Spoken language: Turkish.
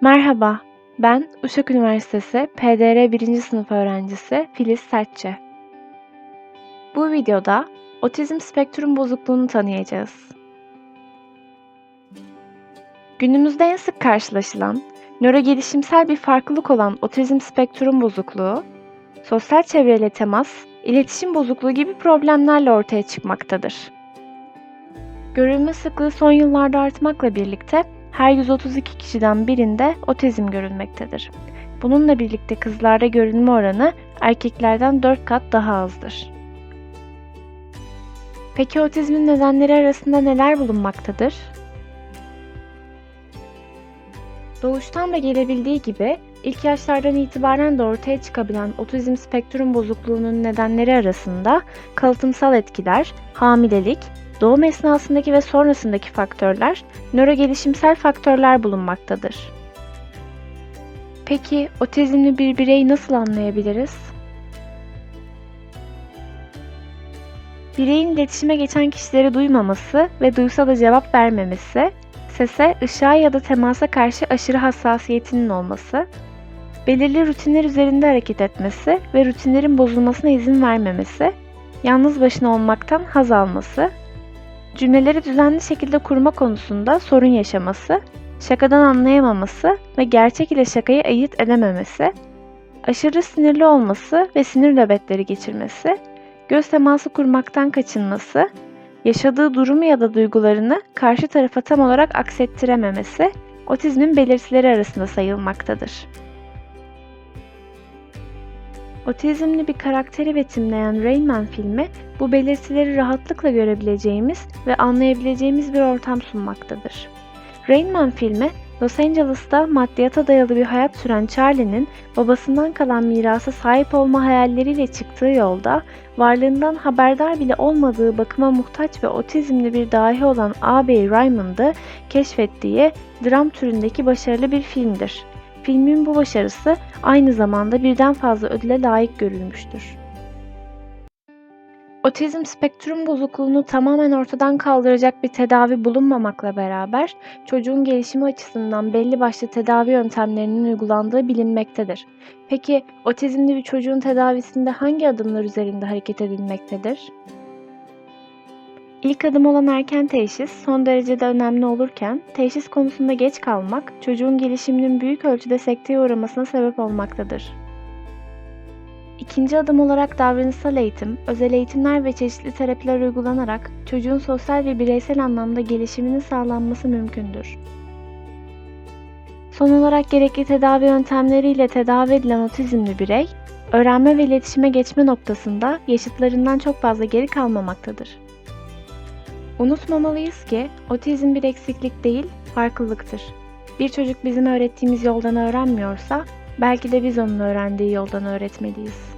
Merhaba, ben Uşak Üniversitesi PDR 1. sınıf öğrencisi Filiz Sertçe. Bu videoda otizm spektrum bozukluğunu tanıyacağız. Günümüzde en sık karşılaşılan, nörogelişimsel bir farklılık olan otizm spektrum bozukluğu, sosyal çevreyle temas, iletişim bozukluğu gibi problemlerle ortaya çıkmaktadır. Görülme sıklığı son yıllarda artmakla birlikte her 132 kişiden birinde otizm görülmektedir. Bununla birlikte kızlarda görülme oranı erkeklerden 4 kat daha azdır. Peki otizmin nedenleri arasında neler bulunmaktadır? Doğuştan da gelebildiği gibi ilk yaşlardan itibaren de ortaya çıkabilen otizm spektrum bozukluğunun nedenleri arasında kalıtımsal etkiler, hamilelik, doğum esnasındaki ve sonrasındaki faktörler, nörogelişimsel faktörler bulunmaktadır. Peki otizmli bir bireyi nasıl anlayabiliriz? Bireyin iletişime geçen kişileri duymaması ve duysa da cevap vermemesi, sese, ışığa ya da temasa karşı aşırı hassasiyetinin olması, belirli rutinler üzerinde hareket etmesi ve rutinlerin bozulmasına izin vermemesi, yalnız başına olmaktan haz alması, cümleleri düzenli şekilde kurma konusunda sorun yaşaması, şakadan anlayamaması ve gerçek ile şakayı ayırt edememesi, aşırı sinirli olması ve sinir nöbetleri geçirmesi, göz teması kurmaktan kaçınması, yaşadığı durumu ya da duygularını karşı tarafa tam olarak aksettirememesi otizmin belirtileri arasında sayılmaktadır. Otizmli bir karakteri betimleyen Rain Man filmi bu belirtileri rahatlıkla görebileceğimiz ve anlayabileceğimiz bir ortam sunmaktadır. Rain Man filmi Los Angeles'ta maddiyata dayalı bir hayat süren Charlie'nin babasından kalan mirasa sahip olma hayalleriyle çıktığı yolda varlığından haberdar bile olmadığı bakıma muhtaç ve otizmli bir dahi olan ağabeyi Raymond'ı keşfettiği dram türündeki başarılı bir filmdir. Filmin bu başarısı aynı zamanda birden fazla ödüle layık görülmüştür. Otizm spektrum bozukluğunu tamamen ortadan kaldıracak bir tedavi bulunmamakla beraber çocuğun gelişimi açısından belli başlı tedavi yöntemlerinin uygulandığı bilinmektedir. Peki otizmli bir çocuğun tedavisinde hangi adımlar üzerinde hareket edilmektedir? İlk adım olan erken teşhis son derecede önemli olurken teşhis konusunda geç kalmak çocuğun gelişiminin büyük ölçüde sekteye uğramasına sebep olmaktadır. İkinci adım olarak davranışsal eğitim, özel eğitimler ve çeşitli terapiler uygulanarak çocuğun sosyal ve bireysel anlamda gelişiminin sağlanması mümkündür. Son olarak gerekli tedavi yöntemleriyle tedavi edilen otizmli birey, öğrenme ve iletişime geçme noktasında yaşıtlarından çok fazla geri kalmamaktadır. Unutmamalıyız ki otizm bir eksiklik değil, farklılıktır. Bir çocuk bizim öğrettiğimiz yoldan öğrenmiyorsa belki de biz onun öğrendiği yoldan öğretmeliyiz.